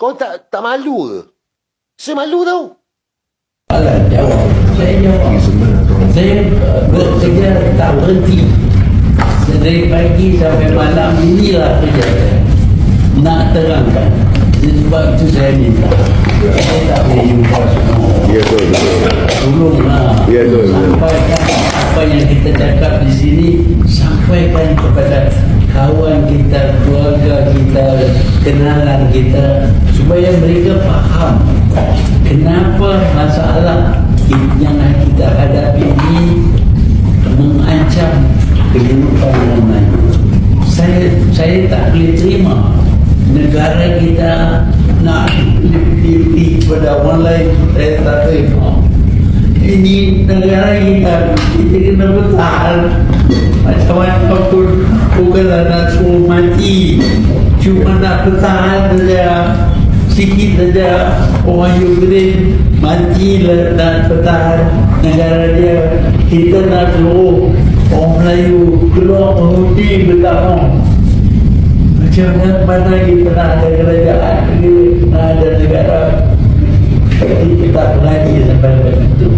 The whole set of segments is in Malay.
Kau tak tak malu ke? Saya malu tau. Alah, jawab. Saya jawab. Saya uh, bekerja tak berhenti. Dari pagi sampai malam inilah kerja saya. Nak terangkan. Sebab itu saya minta. Saya tak boleh jumpa semua. Ya betul. Tolonglah. Ya, betul, betul. Sampaikan apa yang kita cakap di sini. Sampaikan kepada kawan kita, keluarga kita, kenalan kita. Supaya mereka faham. Kenapa masalah yang kita hadapi ini mengancam kehidupan lain. Saya saya tak boleh terima negara kita nak dipilih pada orang lain. Saya tak terima. Ini negara kita, kita kena bertahan. Macam mana pun bukanlah nak suruh mati. Cuma nak bertahan saja. Sikit saja orang Ukraine mati dan bertahan negara dia. Kita nak suruh orang Melayu keluar mengundi bertahan. Macam mana kita nak ada kerajaan, kita nak ada negara. Jadi kita berani sampai macam itu.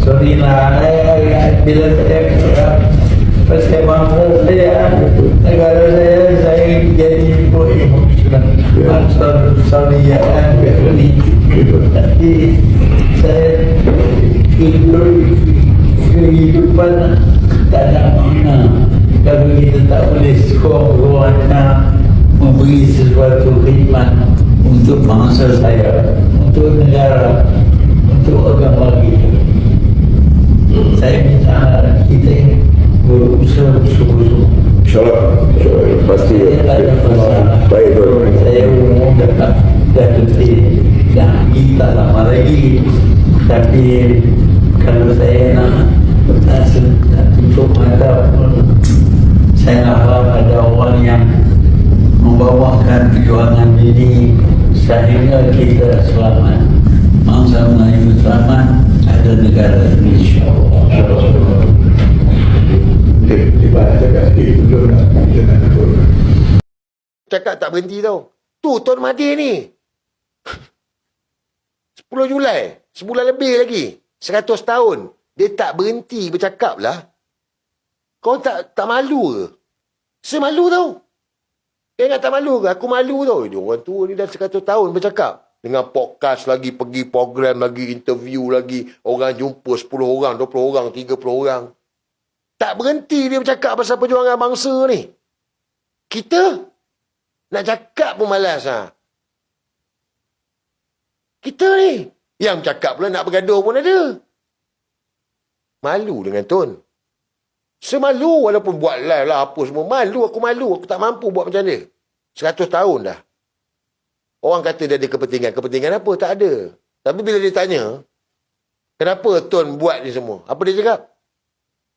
Sorry lah, saya, bila saya pas saya mampu Tapi saya hidup kehidupan tak ada makna kalau kita tak boleh skor warna memberi sesuatu khidmat untuk bangsa saya, untuk negara, untuk agama kita. Saya minta kita berusaha bersungguh-sungguh. InsyaAllah. Pasti. Masalah. Baik. Saya umur dah dah letih. Dah tak lama lagi. Tapi kalau saya nak tutup mata pun saya harap ada orang yang membawakan perjuangan ini sehingga kita selamat. Bangsa Melayu selamat, ada negara di mana cakap tak berhenti tau. Tu Tuan Mahathir ni. 10 Julai. Sebulan lebih lagi. 100 tahun. Dia tak berhenti bercakap lah. Kau tak tak malu ke? Saya malu tau. Dia ingat tak malu ke? Aku malu tau. Dia orang tua ni dah 100 tahun bercakap. Dengan podcast lagi, pergi program lagi, interview lagi. Orang jumpa 10 orang, 20 orang, 30 orang. Tak berhenti dia bercakap pasal perjuangan bangsa ni. Kita nak cakap pun malas ha. Kita ni yang cakap pula nak bergaduh pun ada. Malu dengan Tun. Semalu walaupun buat live lah apa semua. Malu aku malu. Aku tak mampu buat macam dia. 100 tahun dah. Orang kata dia ada kepentingan. Kepentingan apa? Tak ada. Tapi bila dia tanya, kenapa Tun buat ni semua? Apa dia cakap?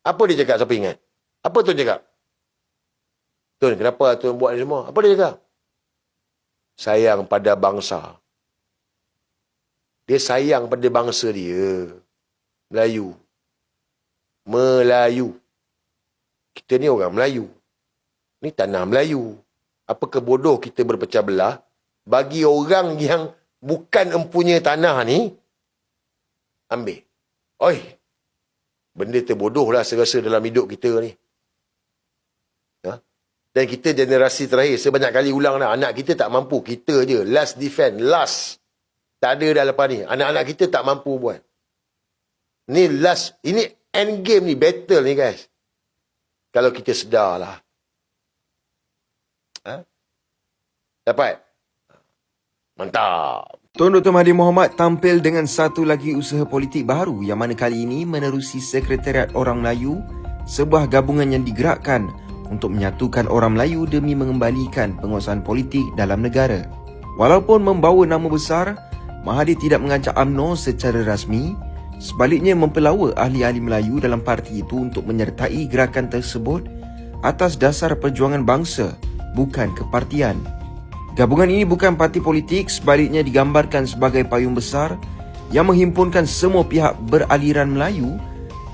Apa dia cakap? Siapa ingat? Apa Tun cakap? Tun, kenapa Tun buat ni semua? Apa dia cakap? Sayang pada bangsa. Dia sayang pada bangsa dia. Melayu. Melayu. Kita ni orang Melayu. Ni tanah Melayu. Apakah bodoh kita berpecah belah bagi orang yang bukan empunya tanah ni ambil. Oi. Benda terbodoh lah saya rasa dalam hidup kita ni. Ha? Dan kita generasi terakhir, saya banyak kali ulang dah, anak kita tak mampu. Kita je, last defend, last. Tak ada dah lepas ni. Anak-anak kita tak mampu buat. Ni last, ini end game ni, battle ni guys. Kalau kita sedar lah. Ha? Dapat? Mantap. Tun Dr. Mahathir Mohamad tampil dengan satu lagi usaha politik baru yang mana kali ini menerusi Sekretariat Orang Melayu, sebuah gabungan yang digerakkan untuk menyatukan orang Melayu demi mengembalikan penguasaan politik dalam negara. Walaupun membawa nama besar, Mahathir tidak mengancam UMNO secara rasmi, sebaliknya mempelawa ahli-ahli Melayu dalam parti itu untuk menyertai gerakan tersebut atas dasar perjuangan bangsa, bukan kepartian. Gabungan ini bukan parti politik, sebaliknya digambarkan sebagai payung besar yang menghimpunkan semua pihak beraliran Melayu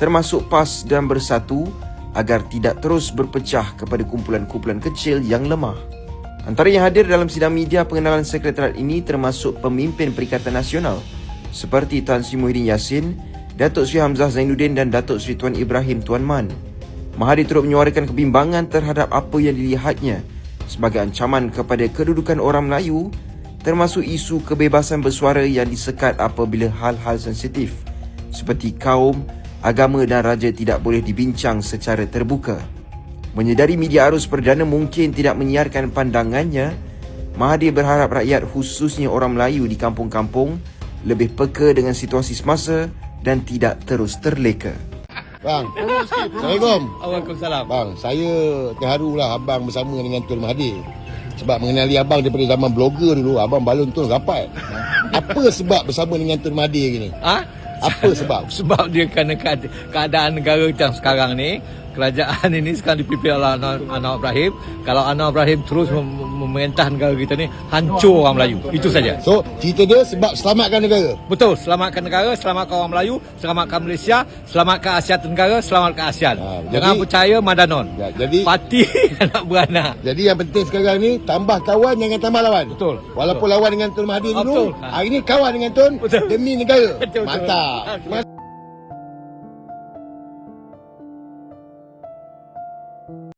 termasuk PAS dan Bersatu agar tidak terus berpecah kepada kumpulan-kumpulan kecil yang lemah. Antara yang hadir dalam sidang media pengenalan sekretariat ini termasuk pemimpin Perikatan Nasional seperti Tan Sri Muhyiddin Yassin, Datuk Sri Hamzah Zainuddin dan Datuk Sri Tuan Ibrahim Tuan Man. Mahathir turut menyuarakan kebimbangan terhadap apa yang dilihatnya sebagai ancaman kepada kedudukan orang Melayu termasuk isu kebebasan bersuara yang disekat apabila hal-hal sensitif seperti kaum, agama dan raja tidak boleh dibincang secara terbuka. Menyedari media arus perdana mungkin tidak menyiarkan pandangannya, Mahathir berharap rakyat khususnya orang Melayu di kampung-kampung lebih peka dengan situasi semasa dan tidak terus terleka. Bang, Assalamualaikum. Waalaikumsalam. Bang, saya terharu lah abang bersama dengan Tun Mahathir. Sebab mengenali abang daripada zaman blogger dulu, abang balon Tun rapat. Apa sebab bersama dengan Tun Mahathir gini? Ah, Apa sebab? sebab dia kerana keada- keadaan negara macam sekarang ni kerajaan ini sekarang dipimpin oleh Anwar, Anwar Ibrahim kalau Anwar Ibrahim terus mem- mem- memerintah negara kita ni hancur orang Melayu itu saja So, cerita dia sebab selamatkan negara. betul selamatkan negara selamatkan orang Melayu selamatkan Malaysia selamatkan Asia Tenggara selamatkan ASEAN Ah, jangan jadi- percaya Madanon Ya, jadi parti anak beranak jadi yang penting sekarang ni tambah kawan jangan tambah lawan. Betul. Walaupun lawan dengan Tun Mahathir Ah, dulu, betul. hari ni kawan dengan Tun Betul. demi negara. Betul, betul. Mantap. Okey. Terima kasih.